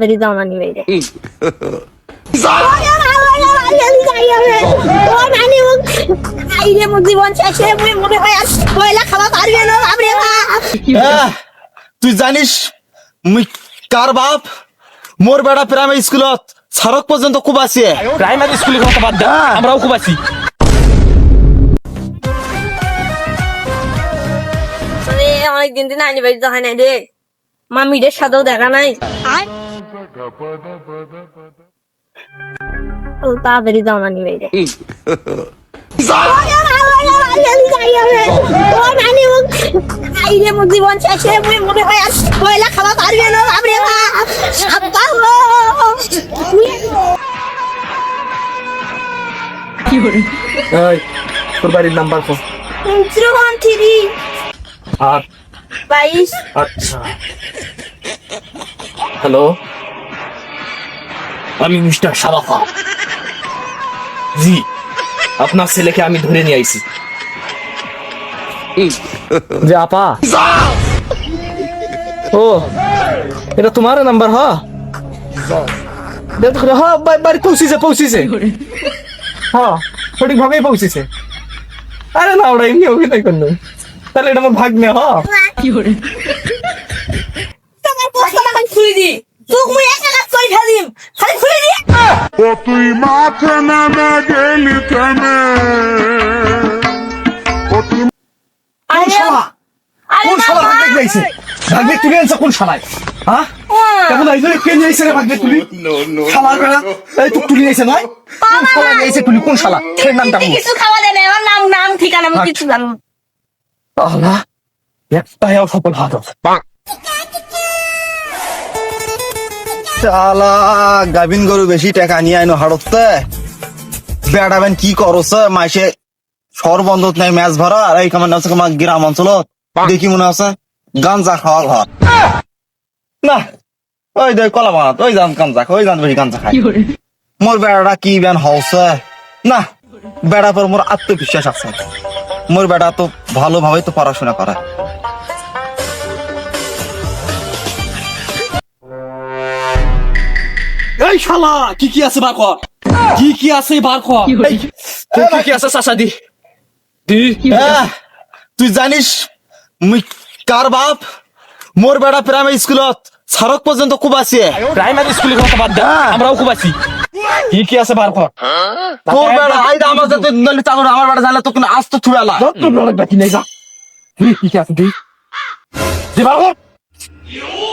বেরি দাও না নিবে রে তুই জানিস মুই কার বাপ? মোর বেড়া প্রাইমারি স্কুলত সড়ক পর্যন্ত খুব আছে। প্রাইমারি স্কুলের কথা বাদ দে হ্যাঁ। আমরাও খুব আছি। আরে অনেক দিন দিন আইনি বাড়িতে হয় নাই রে। মামিদের সাথেও দেখা নাই। তাড়াতাড়ি দাও না নিবে জীবন শেষে মনে হয় পয়লা খাওয়া পারবে না বাপরে বাপ সাবধান তোর বাড়ির নাম্বার কো। Zero one three. আর বাইশ। আচ্ছা। হ্যালো? আমি মিস্টার সাবাফা। জি আপনার ছেলেকে আমি ধরে নিয়ে আইছি। যে আপা। ও এটা তোমার নাম্বার হ হ্যাঁ বা- বাড়ি পৌঁছিছে পৌঁছিছে। হ্যাঁ সঠিক ভাবেই পৌঁছেছে। আরে না ওরা এমনি অভিনয় করল। তাহলে এটা আমার ভাগ্নে হ তোমার ও তুই মাথা নামে গেলি ও তুই কোন শালা? আরে কোন শালা তুলে আনছে কোন শালায়? হ্যাঁ? কেমন আইছে? কে নিয়ে আইছে রে ভাগ্নে তুলি? শালার বেড়া। এই তো তুলি আইছে কোন শালা আইছে তুলি? কোন শালা? খের নামটা কিছু খাওয়া আমার নাম নাম ঠিকানা আমি কিছু জানো না। আল্লাহ একটাই সফল হাত শালা গাভিন গরু বেশি টাকা নিয়ে আইনো হাড়তে। বেড়াবেন কি করছে? মাসে সর বন্ধত নাই ম্যাচ ভরা। আর এই কামান আছে কামান গ্রাম অঞ্চলত। দেখি মনে আছে গাঞ্জা খাওয়া ঘর। না ওই দেখ কলা বানাত ওই যান গাঞ্জা ওই যান বেশি গাঞ্জা খায়। মোর বেড়াটা কি বেন হচ্ছে না বেড়া পর মোর আত্মবিশ্বাস আছে। মোর বেড়া তো ভালোভাবে তো পড়াশোনা করে। এই শালা কি কি আছে বার কর? কি কি আছে বার কর? এই, তোর কি কি আছে চাচা দি? দি? আহ, তুই জানিস মুই কার বাপ? মোর বেড়া প্রাইমারি স্কুলত সড়ক পর্যন্ত খুব আছে। প্রাইমারি স্কুলের কথা বাদ দে হ্যাঁ। আমরাও খুব আছি। কি কি আছে বার কর? তোর বেড়া আইদা আমার সাথে নলি চাকর আমার বেড়া জানলে তো কোনো আজ তো ছুড়ালা তোর লড়ক বাকি নাই যা। তুই কি কি আছে দি? দি বার কর।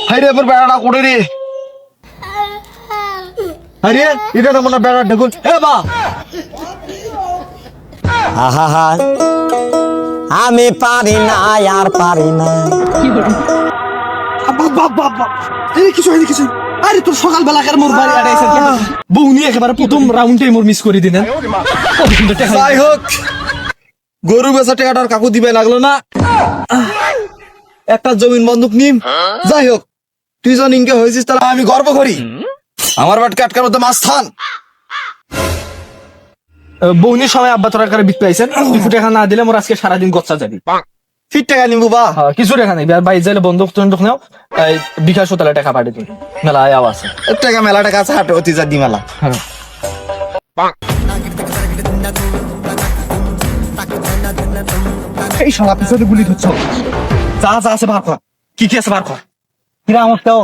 হাই রে মোর বেড়াটা করে রে? আরে এটা তো মনে বেড়া ঢেকুন। এ বা আহা আমি পারি না আর পারি না। বাপ বাপ বাপ বাপ। এই কিছু হয়নি কিছু আরে তোর সকালবেলা কার মোর বাড়ি আড়াইছে বউ নিয়ে একেবারে প্রথম রাউন্ডে মোর মিস করে দিলেন। যাই হোক গরু বেচা টাকাটার কাকু দিবে লাগল না। একটা জমিন বন্ধক নিম। যাই হোক তুই যখন ইনকে হয়েছিস তাহলে আমি গর্ব করি। আমার বাটকে মধ্যে মাছ থান। বৌনির সময় আব্বা তোর আকারে বিক পাইছেন কিছু টাকা না দিলে মোর আজকে সারাদিন গচ্ছা যাবি। ফিট টাকা নিবো বা। হ্যাঁ, কিছু টাকা নেই। আর বাইরে যাইলে নেও। এই বিকাশ তাহলে টাকা পাঠিয়ে দিন মেলা আছে। টাকা মেলা টাকা আছে হাটে অতি দি মেলা। হ্যাঁ। এই শালা পিছনে গুলি ধরছ। যা যা আছে বার কর। কি কি আছে বার কর। কিরামত কেউ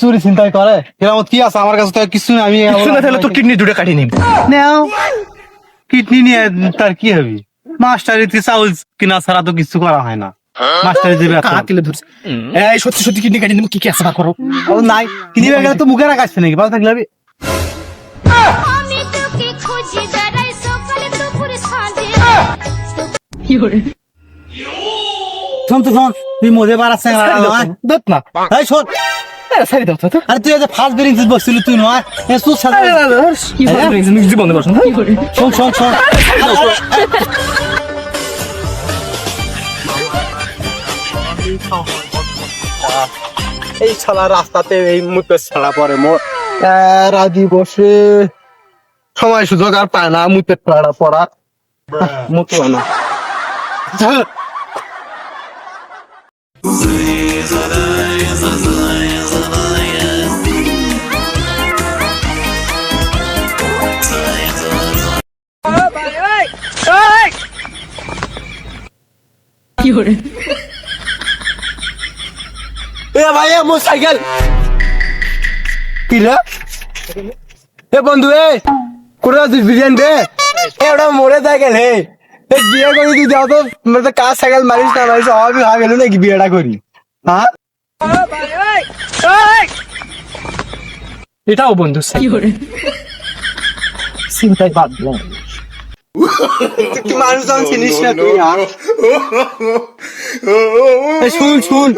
চুরি চিন্তাই করে। কিরামত কি আছে? আমার কাছে তো কিছু আমি কিছু না তাহলে তোর কিডনি দুটো কাটিয়ে নিবি। নেও। কিডনি নিয়ে তার কি হবে? চাউল কিনা ছাড়া তো কিছু করা হয় না। ধরছে। এই সত্যি সত্যি কিডনি কাটিয়ে নিবি কি কি করো। ও নাই। গেলে তো মুখে রাখাচ্ছে নাকি? ভালো থাকলে আমি তোকে খুঁজি বেড়াই সকালে দুপুর শোন তো শোন তুই মজে দত না। এই শোন। সারি দাও তো আরে তুই যে ফার্স্ট বেরিং বসছিলি তুই নয়। এ তুই সাথে কি জীবন বসুন শোন শোন শোন। এই ছাড়া রাস্তাতে এই মুতে ছাড়া পরে মোর রাজি বসে। সময় সুযোগ আর পায় না মুতে পড়া পড়া। মুতে না। মোর সাইকেল কিরা এ বন্ধু এ কোরা বিরিয়ানি দে এ ওটা মোরে সাইকেল হে। বিয়ে করি তুই যাও তো মানে কাজ সাইকেল মারিস না মারিস আমি হয়ে গেল নাকি বিয়েটা করি? হ্যাঁ? এটাও বন্ধু চিন্তায় বাদ দিলাম মানুষ চিনিস না তুই হ্যাঁ? শুন শুন।